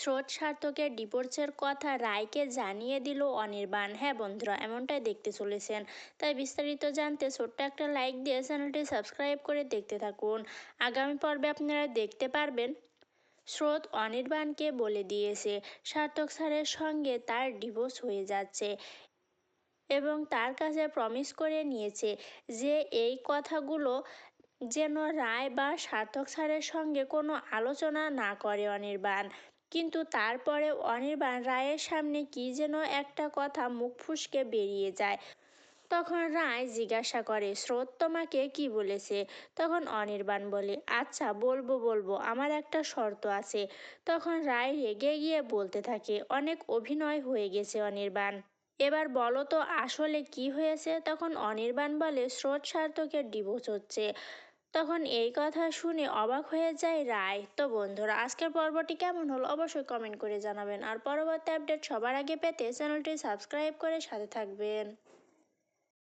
স্রোত সার্থকের ডিভোর্সের কথা রায়কে জানিয়ে দিল অনির্বাণ। হ্যাঁ বন্ধুরা, এমনটাই দেখতে চলেছেন। তাই বিস্তারিত জানতে ছোট্ট একটা লাইক দিয়ে চ্যানেলটি সাবস্ক্রাইব করে দেখতে থাকুন। আগামী পর্বে আপনারা দেখতে পারবেন স্রোত অনির্বাণকে বলে দিয়েছে, সার্থক স্যারের সঙ্গে তার ডিভোর্স হয়ে যাচ্ছে এবং তার কাছে প্রমিস করে নিয়েছে যে এই কথাগুলো যেন রায় বা সার্থক স্যারের সঙ্গে কোনো আলোচনা না করে অনির্বাণ। কিন্তু তারপরে অনির্বাণ রায়ের সামনে কি যেন একটা কথা মুখ ফুসকে বেরিয়ে যায়। তখন রায় জিজ্ঞাসা করে, স্রোত তোমাকে কি বলেছে? তখন অনির্বাণ বলে আচ্ছা বলব বলব, আমার একটা শর্ত আছে। তখন রায় রেগে গিয়ে বলতে থাকে, অনেক অভিনয় হয়ে গেছে অনির্বাণ। এবার বলো তো আসলে কি হয়েছে? তখন অনির্বাণ বলে, স্রোত সার্থকের ডিভোর্স হচ্ছে। তখন এই কথা শুনে অবাক হয়ে যায় রায়। তো বন্ধুরা, আজকের পর্বটি কেমন হলো অবশ্যই কমেন্ট করে জানাবেন। আর পরবর্তী আপডেট সবার আগে পেতে চ্যানেলটি সাবস্ক্রাইব করে সাথে থাকবেন।